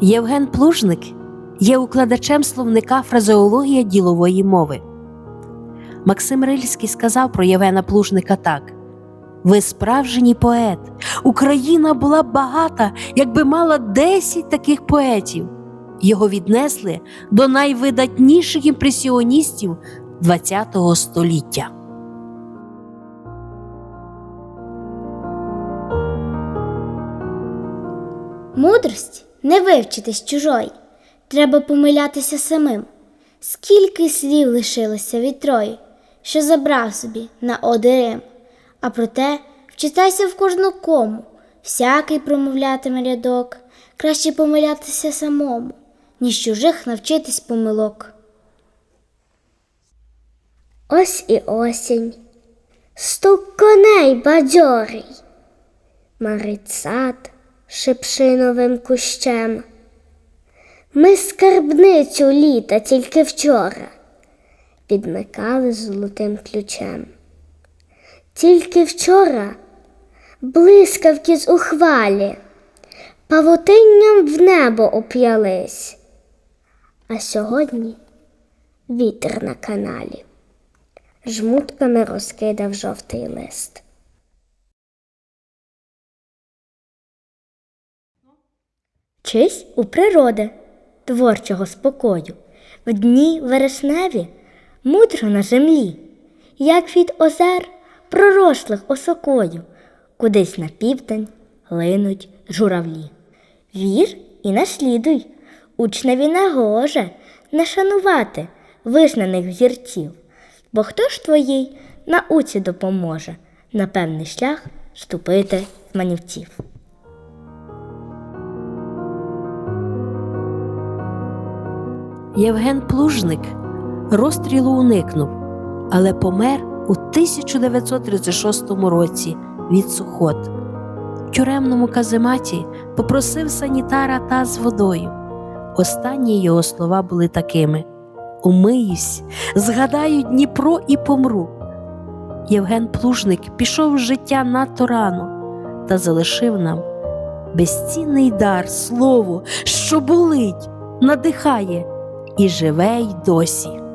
Євген Плужник є укладачем словника фразеологія ділової мови. Максим Рильський сказав про Євгена Плужника так: Ви справжній поет. Україна була б багата, якби мала 10 таких поетів. Його віднесли до найвидатніших імпресіоністів ХХ століття. Мудрості не вивчитись чужої, треба помилятися самим. Скільки слів лишилося від Трої, що забрав собі на одерим, а проте вчитайся в кожну кому, всякий промовлятиме рядок, краще помилятися самому, ніж чужих навчитись помилок. Ось і осінь, стук коней бадьорий, марить сад шипшиновим кущем. Ми скарбницю літа тільки вчора підмикали золотим ключем. Тільки вчора блискавки з ухвалі, павутинням в небо оп'ялись, а сьогодні вітер на каналі жмутками розкидав жовтий лист. Чись у природи творчого спокою, в дні вересневі мудро на землі, як від озер, пророслих осокою, кудись на південь линуть журавлі. Вір і наслідуй, учневі нагоже не шанувати визнаних взірців, бо хто ж твоїй науці допоможе на певний шлях ступити манівців. Євген Плужник розстрілу уникнув, але помер у 1936 році від сухот. В тюремному казематі попросив санітара та з водою. Останні його слова були такими: Умиюсь, згадаю Дніпро і помру. Євген Плужник пішов з життя надто рано та залишив нам безцінний дар, слово, що болить, надихає і живе й досі.